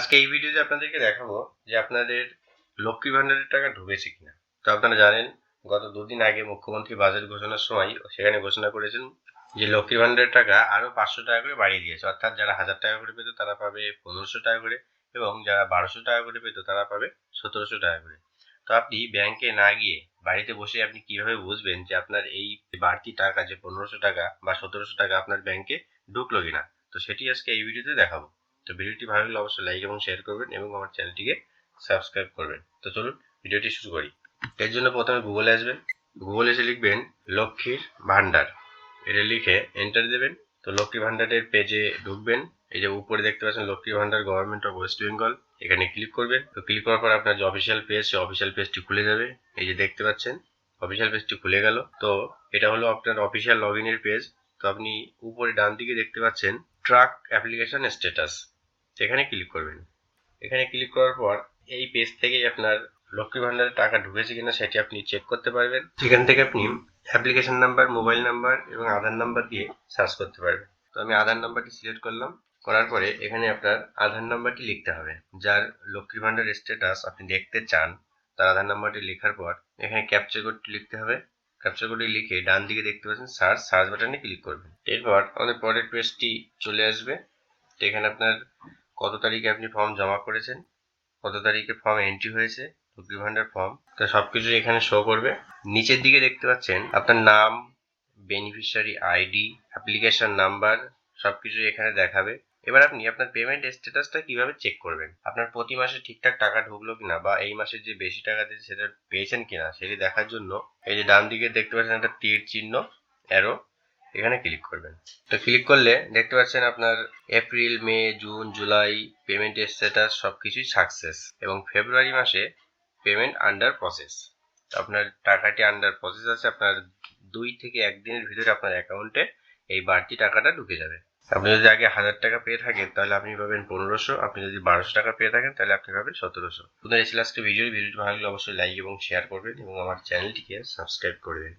আজকে এই ভিডিওতে আপনাদেরকে দেখাবো যে আপনাদের লক্ষ্মী ভান্ডারের টাকা ঢুকেছে কিনা। তো আপনারা জানেন, গত দুদিন আগে মুখ্যমন্ত্রী বাজেট ঘোষণার সময় সেখানে ঘোষণা করেছেন যে লক্ষ্মী ভান্ডারের টাকা আরও পাঁচশো টাকা করে বাড়িয়ে দিয়েছে। অর্থাৎ যারা হাজার টাকা করে পেত তারা পাবে পনেরোশো টাকা করে এবং যারা বারোশো টাকা করে পেত তারা পাবে সতেরোশো টাকা করে। তো আপনি ব্যাংকে না গিয়ে বাড়িতে বসে আপনি কীভাবে বুঝবেন যে আপনার এই বাড়তি টাকা যে পনেরোশো টাকা বা সতেরোশো টাকা আপনার ব্যাংকে ঢুকলো কিনা? তো সেটি আজকে এই ভিডিওতে দেখাবো। তো ভিডিওটি ভালো লাগলে অবশ্যই লাইক এবং শেয়ার করবেন এবং আমার চ্যানেলটিকে সাবস্ক্রাইব করবেন। তো চলুন ভিডিওটি শুরু করি। এর জন্য প্রথমে গুগলে আসবেন। গুগলে এসে লিখবেন লক্ষ্মীর ভান্ডার এটা লিখে এন্টার দেবেন। তো লক্ষ্মী ভান্ডারের পেজে ঢুকবেন। এই যে উপরে দেখতে পাচ্ছেন Lakshmi Bhandar government of West Bengal এখানে ক্লিক করবেন। তো ক্লিক করার পর আপনার যে অফিসিয়াল পেজ সেই অফিসিয়াল পেজটি খুলে যাবে। এই যে দেখতে পাচ্ছেন অফিসিয়াল পেজটি খুলে গেল। তো এটা হলো আপনার অফিসিয়াল লগ ইনের পেজ তো আপনি উপরে ডান দিকে দেখতে পাচ্ছেন ট্রাক অ্যাপ্লিকেশন স্ট্যাটাস। এখানে ক্লিক করবেন। এখানে ক্লিক করার পর এই পেজ থেকেই আপনার লক্ষ্মী ভান্ডারের টাকা ঢুকেছে কিনা সেটি আপনি চেক করতে পারবেন। সেখান থেকে আপনি অ্যাপ্লিকেশন নাম্বার মোবাইল নাম্বার এবং আধার নাম্বার দিয়ে সার্চ করতে পারবেন। তো আমি আধার নাম্বারটি সিলেক্ট করলাম। করার পরে এখানে আপনার আধার নাম্বারটি লিখতে হবে। যার লক্ষ্মী ভান্ডার স্ট্যাটাস আপনি দেখতে চান, তার আধার নাম্বারটি লেখার পর এখানে ক্যাপচার কোডটি লিখতে হবে। ক্যাপচার কোডটি লিখে ডান দিকে দেখতে পাচ্ছেন সার্চ সার্চ বাটনে ক্লিক করবেন। এরপর আমাদের পরের পেজটি চলে আসবে। তো এখানে আপনার কত তারিখে আপনি ফর্ম জমা করেছেন, কত তারিখে ফর্ম এন্ট্রি হয়েছে লক্ষ্মী ভান্ডার ফর্ম তো সবকিছু এখানে শো করবে। নিচের দিকে দেখতে পাচ্ছেন আপনার নাম বেনিফিশিয়ারি আইডি অ্যাপ্লিকেশন নাম্বার সব সবকিছু এখানে দেখাবে। এবার আপনি আপনার পেমেন্ট স্ট্যাটাসটা কীভাবে চেক করবেন? আপনার প্রতি মাসে ঠিকঠাক টাকা ঢুকলো কিনা বা এই মাসে যে বেশি টাকা দিয়েছে সেটা পেয়েছেন কিনা সেটি দেখার জন্য এই যে ডান দিকে দেখতে পাচ্ছেন একটা তীর চিহ্ন অ্যারো এখানে ক্লিক করবেন। তো ক্লিক করলে দেখতে পাচ্ছেন আপনার April May June July payment status সব কিছুই সাকসেস এবং ফেব্রুয়ারি মাসে পেমেন্ট আন্ডার প্রসেস আপনার টাকাটি আন্ডার প্রসেস আছে, আপনার দুই থেকে একদিনের ভিতরে আপনার অ্যাকাউন্টে এই বাড়তি টাকাটা ঢুকে যাবে। আপনি যদি আগে হাজার টাকা পেয়ে থাকেন, তাহলে আপনি পাবেন পনেরোশো। আপনি যদি বারোশো টাকা পেয়ে থাকেন, তাহলে আপনি পাবেন সতেরোশো। আপনার এই আজকে ভিডিও ভিডিওটি ভালো লাগলে অবশ্যই লাইক এবং শেয়ার করবেন এবং আমার চ্যানেলটিকে সাবস্ক্রাইব করবেন